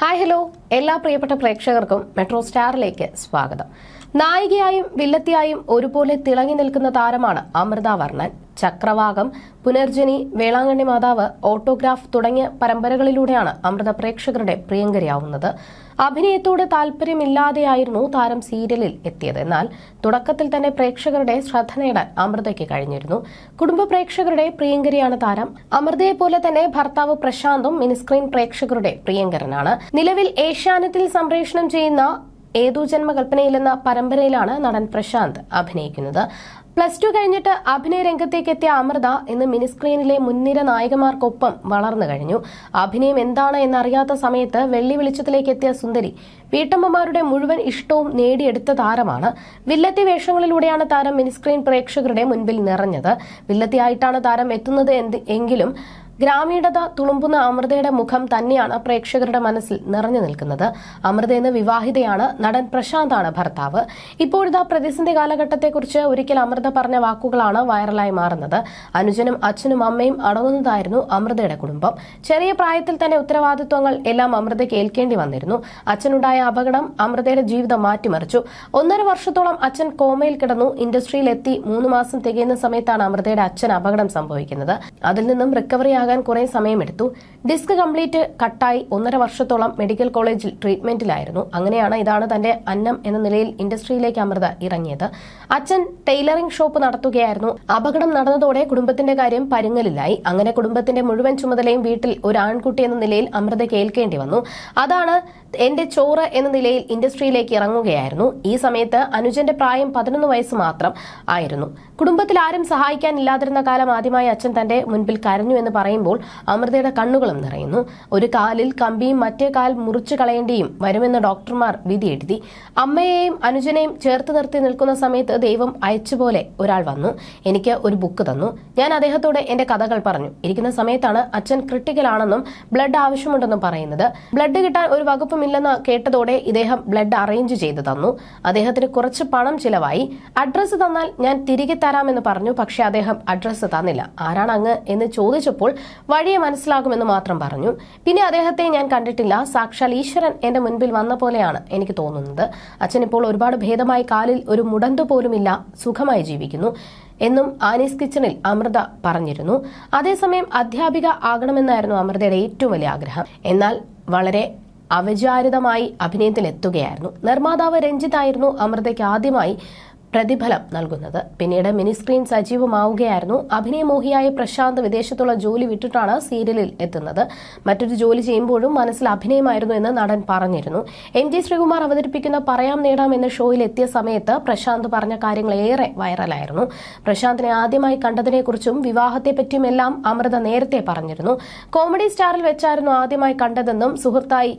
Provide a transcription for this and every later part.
Hi hello എല്ലാ പ്രിയപ്പെട്ട പ്രേക്ഷകർക്കും മെട്രോ സ്റ്റാറിലേക്ക് സ്വാഗതം. നായികയായും വില്ലത്തിയായും ഒരുപോലെ തിളങ്ങി നിൽക്കുന്ന താരമാണ് അമൃത വർണൻ. ചക്രവാകം പുനർജനി വേളാങ്കണ്ണി മാതാവ് ഓട്ടോഗ്രാഫ് തുടങ്ങിയ പരമ്പരകളിലൂടെയാണ് അമൃത പ്രേക്ഷകരുടെ പ്രിയങ്കരിയാവുന്നത്. അഭിനയത്തോട് താല്പര്യമില്ലാതെയായിരുന്നു താരം സീരിയലിൽ എത്തിയത്. എന്നാൽ തുടക്കത്തിൽ തന്നെ പ്രേക്ഷകരുടെ ശ്രദ്ധ നേടാൻ അമൃതയ്ക്ക് കഴിഞ്ഞിരുന്നു. കുടുംബ പ്രേക്ഷകരുടെ പ്രിയങ്കരിയാണ് താരം. അമൃതയെ പോലെ തന്നെ ഭർത്താവ് പ്രശാന്തും മിനിസ്ക്രീൻ പ്രേക്ഷകരുടെ പ്രിയങ്കരനാണ്. നിലവിൽ ഏഷ്യാനെറ്റിൽ സംപ്രേഷണം ചെയ്യുന്ന ഏതു ജന്മകൽപ്പനയിലെന്ന പരമ്പരയിലാണ് നടൻ പ്രശാന്ത് അഭിനയിക്കുന്നത്. പ്ലസ് ടു കഴിഞ്ഞിട്ട് അഭിനയ രംഗത്തേക്ക് എത്തിയ അമൃത ഇന്ന് മിനിസ്ക്രീനിലെ മുൻനിര നായകന്മാർക്കൊപ്പം വളർന്നു കഴിഞ്ഞു. അഭിനയം എന്താണ് എന്നറിയാത്ത സമയത്ത് വെള്ളി വെളിച്ചത്തിലേക്ക് എത്തിയ സുന്ദരി വീട്ടമ്മമാരുടെ മുഴുവൻ ഇഷ്ടവും നേടിയെടുത്ത താരമാണ്. വില്ലത്തി വേഷങ്ങളിലൂടെയാണ് താരം മിനിസ്ക്രീൻ പ്രേക്ഷകരുടെ മുൻപിൽ നിറഞ്ഞത്. വില്ലത്തിയായിട്ടാണ് താരം എത്തുന്നത് എങ്കിലും ഗ്രാമീണത തുളുമ്പുന്ന അമൃതയുടെ മുഖം തന്നെയാണ് പ്രേക്ഷകരുടെ മനസ്സിൽ നിറഞ്ഞു നിൽക്കുന്നത്. അമൃത എന്ന വിവാഹിതയാണ് നടൻ പ്രശാന്താണ് ഭർത്താവ്. ഇപ്പോഴിതാ പ്രതിസന്ധി കാലഘട്ടത്തെക്കുറിച്ച് ഒരിക്കൽ അമൃത പറഞ്ഞ വാക്കുകളാണ് വൈറലായി മാറുന്നത്. അനുജനും അച്ഛനും അമ്മയും അടങ്ങുന്നതായിരുന്നു അമൃതയുടെ കുടുംബം. ചെറിയ പ്രായത്തിൽ തന്നെ ഉത്തരവാദിത്വങ്ങൾ എല്ലാം അമൃതയ്ക്ക് ഏൽക്കേണ്ടി വന്നിരുന്നു. അച്ഛനുണ്ടായ അപകടം അമൃതയുടെ ജീവിതം മാറ്റിമറിച്ചു. ഒന്നര വർഷത്തോളം അച്ഛൻ കോമയിൽ കിടന്നു. ഇൻഡസ്ട്രിയിലെത്തി മൂന്ന് മാസം തികയുന്ന സമയത്താണ് അമൃതയുടെ അച്ഛൻ അപകടം സംഭവിക്കുന്നത്. അതിൽ നിന്നും റിക്കവറി കുറെ സമയമെടുത്തു. ഡിസ്ക് കംപ്ലീറ്റ് കട്ടായി ഒന്നര വർഷത്തോളം മെഡിക്കൽ കോളേജിൽ ട്രീറ്റ്മെന്റിലായിരുന്നു. അങ്ങനെയാണ് ഇതാണ് തന്റെ അന്നം എന്ന നിലയിൽ ഇൻഡസ്ട്രിയിലേക്ക് അമൃത ഇറങ്ങിയത്. അച്ഛൻ ടൈലറിംഗ് ഷോപ്പ് നടത്തുകയായിരുന്നു. അപകടം നടന്നതോടെ കുടുംബത്തിന്റെ കാര്യം പരുങ്ങലിലായി. അങ്ങനെ കുടുംബത്തിന്റെ മുഴുവൻ ചുമതലയും വീട്ടിൽ ഒരു ആൺകുട്ടി എന്ന നിലയിൽ അമൃത കേൾക്കേണ്ടി വന്നു. അതാണ് എന്റെ ചോറ് എന്ന നിലയിൽ ഇൻഡസ്ട്രിയിലേക്ക് ഇറങ്ങുകയായിരുന്നു. ഈ സമയത്ത് അനുജന്റെ പ്രായം പതിനൊന്ന് വയസ്സ് മാത്രം ആയിരുന്നു. കുടുംബത്തിൽ ആരും സഹായിക്കാനില്ലാതിരുന്ന കാലം ആദ്യമായി അച്ഛൻ തന്റെ മുൻപിൽ കരഞ്ഞു എന്ന് പറയുമ്പോൾ അമൃതയുടെ കണ്ണുകളും നിറയുന്നു. ഒരു കാലിൽ കമ്പിയും മറ്റേ കാൽ മുറിച്ചു കളയേണ്ടിയും വരുമെന്ന് ഡോക്ടർമാർ വിധി എഴുതി. അമ്മയെയും അനുജനെയും ചേർത്ത് നിർത്തി നിൽക്കുന്ന സമയത്ത് ദൈവം അയച്ചുപോലെ ഒരാൾ വന്നു. എനിക്ക് ഒരു ബുക്ക് തന്നു. ഞാൻ അദ്ദേഹത്തോട് എന്റെ കഥകൾ പറഞ്ഞു. ഇരിക്കുന്ന സമയത്താണ് അച്ഛൻ ക്രിട്ടിക്കൽ ആണെന്നും ബ്ലഡ് ആവശ്യമുണ്ടെന്നും പറയുന്നത്. ബ്ലഡ് കിട്ടാൻ ഒരു വകുപ്പുമില്ലെന്ന് കേട്ടതോടെ ഇദ്ദേഹം ബ്ലഡ് അറേഞ്ച് ചെയ്തു തന്നു. അദ്ദേഹത്തിന് കുറച്ച് പണം ചിലവായി. അഡ്രസ്സ് തന്നാൽ ഞാൻ തിരികെ തരാമെന്ന് പറഞ്ഞു. പക്ഷേ അദ്ദേഹം അഡ്രസ്സ് തന്നില്ല. ആരാണ് അങ്ങ് എന്ന് ചോദിച്ചപ്പോൾ വഴിയെ മനസ്സിലാകുമെന്ന് മാത്രം പറഞ്ഞു. പിന്നെ അദ്ദേഹത്തെ ഞാൻ കണ്ടിട്ടില്ല. സാക്ഷാൽ ഈശ്വരൻ എന്റെ മുൻപിൽ വന്ന പോലെയാണ് എനിക്ക് തോന്നുന്നത്. അച്ഛൻ ഇപ്പോൾ ഒരുപാട് ഭേദമായി കാലിൽ ഒരു മുടന്തു പോലുമില്ല സുഖമായി ജീവിക്കുന്നു എന്നും ആനീസ് കിച്ചണിൽ അമൃത പറഞ്ഞിരുന്നു. അതേസമയം അധ്യാപിക ആകണമെന്നായിരുന്നു അമൃതയുടെ ഏറ്റവും വലിയ ആഗ്രഹം. എന്നാൽ വളരെ അവിചാരിതമായി അഭിനയത്തിൽ എത്തുകയായിരുന്നു നിർമ്മാതാവ് രഞ്ജിത്തായിരുന്നു അമൃതയ്ക്ക് ആദ്യമായി പ്രതിഫലം നൽകുന്നത്. പിന്നീട് മിനി സ്ക്രീൻ സജീവമാവുകയായിരുന്നു അഭിനയമോഹിയായ പ്രശാന്ത് വിദേശത്തുള്ള ജോലി വിട്ടിട്ടാണ് സീരിയലിൽ എത്തുന്നത്. മറ്റൊരു ജോലി ചെയ്യുമ്പോഴും മനസ്സിൽ അഭിനയമായിരുന്നു എന്ന് നടൻ പറഞ്ഞിരുന്നു. എം ജി ശ്രീകുമാർ അവതരിപ്പിക്കുന്ന പറയാം നേടാം എന്ന ഷോയിൽ എത്തിയ സമയത്ത് പ്രശാന്ത് പറഞ്ഞ കാര്യങ്ങൾ ഏറെ വൈറലായിരുന്നു. പ്രശാന്തിനെ ആദ്യമായി കണ്ടതിനെക്കുറിച്ചും വിവാഹത്തെപ്പറ്റിയും എല്ലാം അമൃത നേരത്തെ പറഞ്ഞിരുന്നു. കോമഡി സ്റ്റാറിൽ വെച്ചായിരുന്നു ആദ്യമായി കണ്ടതെന്നും സുഹൃത്തായി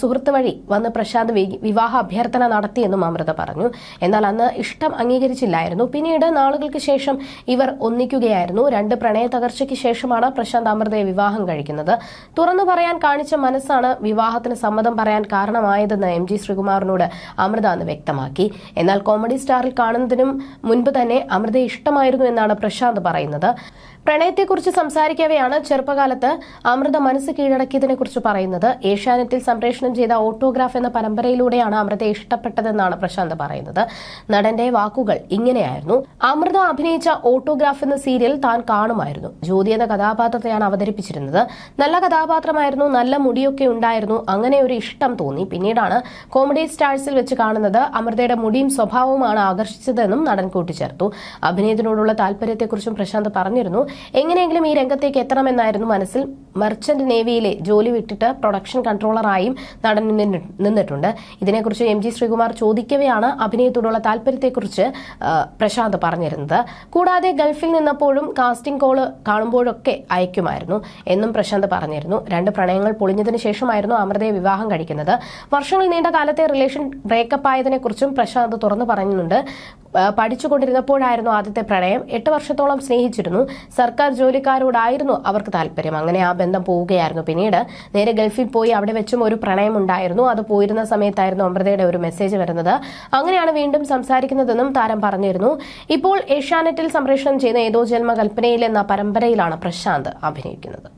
സുഹൃത്ത് വഴി വന്ന് പ്രശാന്ത് വിവാഹ അഭ്യർത്ഥന നടത്തിയെന്നും അമൃത പറഞ്ഞു. എന്നാൽ അന്ന് ഇഷ്ടം അംഗീകരിച്ചില്ലായിരുന്നു. പിന്നീട് നാളുകൾക്ക് ശേഷം ഇവർ ഒന്നിക്കുകയായിരുന്നു. രണ്ട് പ്രണയ തകർച്ചയ്ക്ക് ശേഷമാണ് പ്രശാന്ത് അമൃതയെ വിവാഹം കഴിക്കുന്നത്. തുറന്നു പറയാൻ കാണിച്ച മനസ്സാണ് വിവാഹത്തിന് സമ്മതം പറയാൻ കാരണമായതെന്ന് എം ജി ശ്രീകുമാറിനോട് അമൃത അന്ന് വ്യക്തമാക്കി. എന്നാൽ കോമഡി സ്റ്റാറിൽ കാണുന്നതിനും മുൻപ് തന്നെ അമൃതയെ ഇഷ്ടമായിരുന്നു എന്നാണ് പ്രശാന്ത് പറയുന്നത്. പ്രണയത്തെക്കുറിച്ച് സംസാരിക്കവെയാണ് ചെറുപ്പകാലത്ത് അമൃത മനസ്സ് കീഴടക്കിയതിനെക്കുറിച്ച് പറയുന്നത്. ഏഷ്യാനെറ്റിൽ സംപ്രേഷണം ചെയ്ത ഓട്ടോഗ്രാഫ് എന്ന പരമ്പരയിലൂടെയാണ് അമൃതയെ ഇഷ്ടപ്പെട്ടതെന്നാണ് പ്രശാന്ത് പറയുന്നത്. നടന്റെ വാക്കുകൾ ഇങ്ങനെയായിരുന്നു. അമൃത അഭിനയിച്ച ഓട്ടോഗ്രാഫ് എന്ന സീരിയൽ താൻ കാണുമായിരുന്നു. ജ്യോതി എന്ന കഥാപാത്രത്തെയാണ് അവതരിപ്പിച്ചിരുന്നത്. നല്ല കഥാപാത്രമായിരുന്നു നല്ല മുടിയൊക്കെ ഉണ്ടായിരുന്നു അങ്ങനെ ഒരു ഇഷ്ടം തോന്നി. പിന്നീടാണ് കോമഡി സ്റ്റാഴ്സിൽ വെച്ച് കാണുന്നത് അമൃതയുടെ മുടിയും സ്വഭാവവുമാണ് ആകർഷിച്ചതെന്നും നടൻ കൂട്ടിച്ചേർത്തു. അഭിനയത്തിനോടുള്ള താല്പര്യത്തെക്കുറിച്ചും പ്രശാന്ത് പറഞ്ഞിരുന്നു. എങ്ങനെയെങ്കിലും ഈ രംഗത്തേക്ക് എത്തണമെന്നായിരുന്നു മനസ്സിൽ. മെർച്ചന്റ് നേവിയിലെ ജോലി വിട്ടിട്ട് പ്രൊഡക്ഷൻ കൺട്രോളറായും നടൻ നിന്നിട്ടുണ്ട്. ഇതിനെക്കുറിച്ച് എം ജി ശ്രീകുമാർ ചോദിക്കവെയാണ് അഭിനയത്തോടുള്ള താല്പര്യത്തെക്കുറിച്ച് പ്രശാന്ത് പറഞ്ഞിരുന്നത്. കൂടാതെ ഗൾഫിൽ നിന്നപ്പോഴും കാസ്റ്റിംഗ് കോൾ കാണുമ്പോഴൊക്കെ അയക്കുമായിരുന്നു എന്നും പ്രശാന്ത് പറഞ്ഞിരുന്നു. രണ്ട് പ്രണയങ്ങൾ പൊളിഞ്ഞതിന് ശേഷമായിരുന്നു അമൃതയെ വിവാഹം കഴിക്കുന്നത്. വർഷങ്ങൾ നീണ്ട കാലത്തെ റിലേഷൻ ബ്രേക്കപ്പ് ആയതിനെക്കുറിച്ചും പ്രശാന്ത് തുറന്നു പറയുന്നുണ്ട് പഠിച്ചുകൊണ്ടിരുന്നപ്പോഴായിരുന്നു ആദ്യത്തെ പ്രണയം. എട്ട് വർഷത്തോളം സ്നേഹിച്ചിരുന്നു. സർക്കാർ ജോലിക്കാരോടായിരുന്നു അവർക്ക് താല്പര്യം. അങ്ങനെ ആ ബന്ധം പോവുകയായിരുന്നു. പിന്നീട് നേരെ ഗൾഫിൽ പോയി അവിടെ വെച്ചും ഒരു പ്രണയം ഉണ്ടായിരുന്നു അത് പോയിരുന്ന സമയത്തായിരുന്നു അമൃതയുടെ ഒരു മെസ്സേജ് വരുന്നത്. അങ്ങനെയാണ് വീണ്ടും സംസാരിക്കുന്നതെന്നും താരം പറഞ്ഞിരുന്നു. ഇപ്പോൾ ഏഷ്യാനെറ്റിൽ സംപ്രേഷണം ചെയ്യുന്ന ഏതോ ജന്മകൽപ്പനയിൽ എന്ന പരമ്പരയിലാണ് പ്രശാന്ത് അഭിനയിക്കുന്നത്.